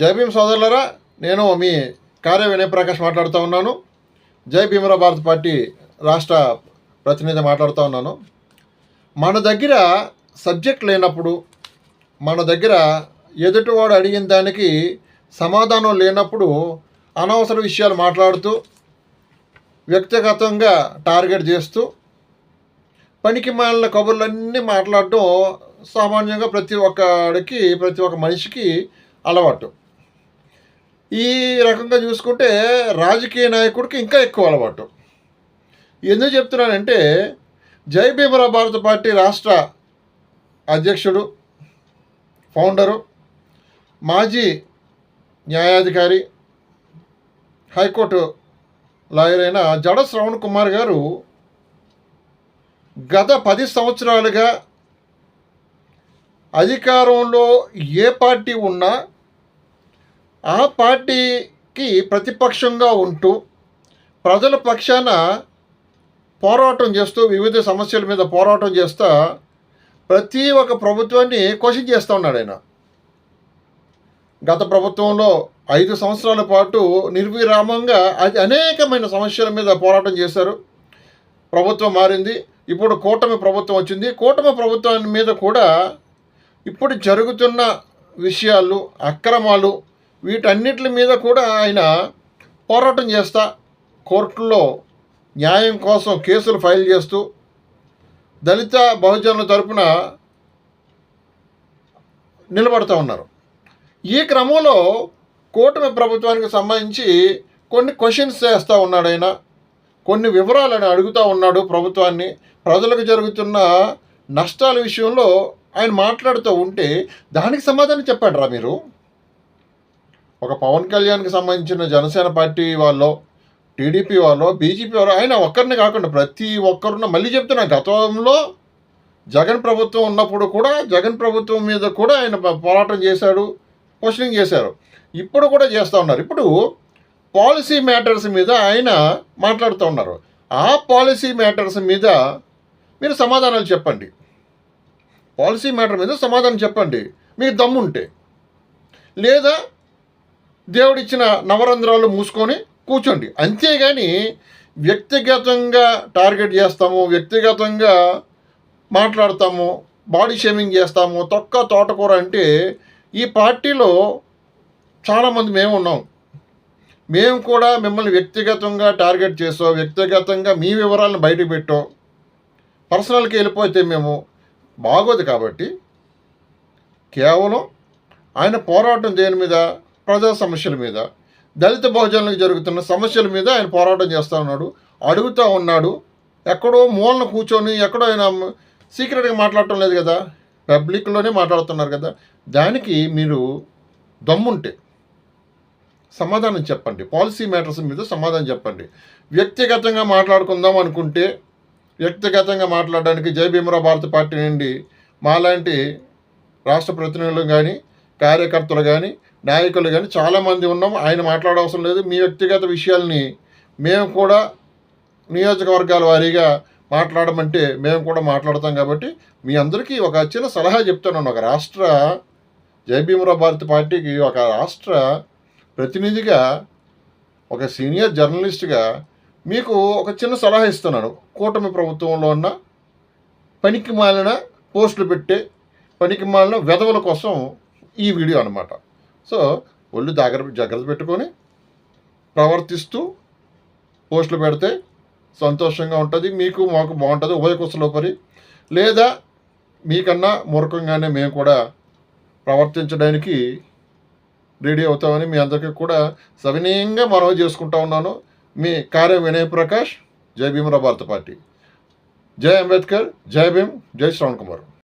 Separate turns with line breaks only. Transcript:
జై భీమ్ సోదరులరా నేను మీ కార్య వినయ్ ప్రకాష్ మాట్లాడుతూ ఉన్నాను. జై భీమరా భారత్ పార్టీ రాష్ట్ర ప్రతినిధి మాట్లాడుతూ ఉన్నాను. మన దగ్గర సబ్జెక్ట్ లేనప్పుడు మన దగ్గర ఎదుటివాడు అడిగిన దానికి సమాధానం లేనప్పుడు అనవసర విషయాలు మాట్లాడుతూ వ్యక్తిగతంగా టార్గెట్ చేస్తూ పనికి మాలిన కబుర్లన్నీ మాట్లాడటం సామాన్యంగా ప్రతి ఒక్కడికి ప్రతి ఒక్క మనిషికి అలవాటు. ఈ రకంగా చూసుకుంటే రాజకీయ నాయకుడికి ఇంకా ఎక్కువ అలవాటు. ఎందుకు చెప్తున్నానంటే జై భీమరా భారత పార్టీ రాష్ట్ర అధ్యక్షుడు ఫౌండరు మాజీ న్యాయాధికారి హైకోర్టు లాయర్ అయిన జడ శ్రవణ్ కుమార్ గారు గత పది సంవత్సరాలుగా అధికారంలో ఏ పార్టీ ఉన్నా ఆ పార్టీకి ప్రతిపక్షంగా ఉంటూ ప్రజల పక్షాన పోరాటం చేస్తూ వివిధ సమస్యల మీద పోరాటం చేస్తూ ప్రతి ఒక్క ప్రభుత్వాన్ని క్వశ్చన్ చేస్తూ ఉన్నాడు ఆయన. గత ప్రభుత్వంలో ఐదు సంవత్సరాల పాటు నిర్విరామంగా అది అనేకమైన సమస్యల మీద పోరాటం చేశారు. ప్రభుత్వం మారింది. ఇప్పుడు కూటమి ప్రభుత్వం వచ్చింది. కూటమి ప్రభుత్వాన్ని మీద కూడా ఇప్పుడు జరుగుతున్న విషయాలు అక్రమాలు వీటన్నిటి మీద కూడా ఆయన పోరాటం చేస్తా కోర్టులో న్యాయం కోసం కేసులు ఫైల్ చేస్తూ దళిత బహుజనుల తరపున నిలబడుతూ ఉన్నారు. ఈ క్రమంలో కూటమి ప్రభుత్వానికి సంబంధించి కొన్ని క్వశ్చన్స్ చేస్తూ ఉన్నాడు ఆయన. కొన్ని వివరాలను అడుగుతూ ఉన్నాడు ప్రభుత్వాన్ని. ప్రజలకు జరుగుతున్న నష్టాల విషయంలో ఆయన మాట్లాడుతూ ఉంటే దానికి సమాధానం చెప్పండి రా మీరు? ఒక పవన్ కళ్యాణ్కి సంబంధించిన జనసేన పార్టీ వాళ్ళు టీడీపీ వాళ్ళు బీజేపీ వాళ్ళు ఆయన ఒక్కరిని కాకుండా ప్రతి ఒక్కరున్న మళ్ళీ చెప్తున్నా గతంలో జగన్ ప్రభుత్వం ఉన్నప్పుడు కూడా జగన్ ప్రభుత్వం మీద కూడా ఆయన పోరాటం చేశాడు క్వశ్చనింగ్ చేశారు. ఇప్పుడు కూడా చేస్తూ ఉన్నారు. ఇప్పుడు పాలసీ మ్యాటర్స్ మీద ఆయన మాట్లాడుతూ ఉన్నారు. ఆ పాలసీ మ్యాటర్స్ మీద మీరు సమాధానాలు చెప్పండి. పాలసీ మ్యాటర్ మీద సమాధానం చెప్పండి. మీకు దమ్ముంటే. లేదా దేవుడిచ్చిన నవరంధ్రాలు మూసుకొని కూర్చోండి. అంతేగాని వ్యక్తిగతంగా టార్గెట్ చేస్తాము వ్యక్తిగతంగా మాట్లాడతాము బాడీ షేమింగ్ చేస్తాము తొక్క తోటకూర అంటే ఈ పార్టీలో చాలామంది మేము ఉన్నాం. మేము కూడా మిమ్మల్ని వ్యక్తిగతంగా టార్గెట్ చేసో వ్యక్తిగతంగా మీ వివరాలను బయటకు పెట్టో పర్సనల్కి వెళ్ళిపోతే మేము బాగోదు కాబట్టి కేవలం ఆయన పోరాటం దేని మీద ప్రజా సమస్యల మీద దళిత బహుజనులకు జరుగుతున్న సమస్యల మీద ఆయన పోరాటం చేస్తూ ఉన్నాడు అడుగుతూ ఉన్నాడు. ఎక్కడో మూలన కూర్చొని ఎక్కడో ఆయన సీక్రెట్గా మాట్లాడటం లేదు కదా పబ్లిక్లోనే మాట్లాడుతున్నారు కదా. దానికి మీరు దమ్ముంటే సమాధానం చెప్పండి. పాలసీ మ్యాటర్స్ మీద సమాధానం చెప్పండి. వ్యక్తిగతంగా మాట్లాడుకుందాం అనుకుంటే వ్యక్తిగతంగా మాట్లాడడానికి జై భీమరావు భారత పార్టీ నుండి మాలాంటి రాష్ట్ర ప్రతినిధులు కానీ కార్యకర్తలు కానీ నాయకులు కానీ చాలామంది ఉన్నాం ఆయన మాట్లాడవసరం లేదు. మీ వ్యక్తిగత విషయాల్ని మేము కూడా నియోజకవర్గాల వారీగా మాట్లాడమంటే మేము కూడా మాట్లాడతాం కాబట్టి మీ అందరికీ ఒక చిన్న సలహా చెప్తాను. ఒక రాష్ట్ర జై భారతి భారత పార్టీకి ఒక రాష్ట్ర ప్రతినిధిగా ఒక సీనియర్ జర్నలిస్ట్గా మీకు ఒక చిన్న సలహా ఇస్తున్నాను. కూటమి ప్రభుత్వంలో ఉన్న పనికి మాలిన పోస్టులు పెట్టే పనికి మాలిన విధవల కోసం ఈ వీడియో అనమాట సో ఒళ్ళు జాగ్రత్త జాగ్రత్త పెట్టుకొని ప్రవర్తిస్తూ పోస్టులు పెడితే సంతోషంగా ఉంటుంది మీకు మాకు బాగుంటుంది ఉభయకుశలోపరి లేదా మీకన్నా మూర్ఖంగానే మేము కూడా ప్రవర్తించడానికి రెడీ అవుతామని మీ అందరికీ కూడా సవినీయంగా మనవి చేసుకుంటా ఉన్నాను. మీ కార్య వినయ్ ప్రకాష్ జై భీమరా భారత పార్టీ. జై అంబేద్కర్ జై భీమ్ జై శ్రవణ్ కుమార్.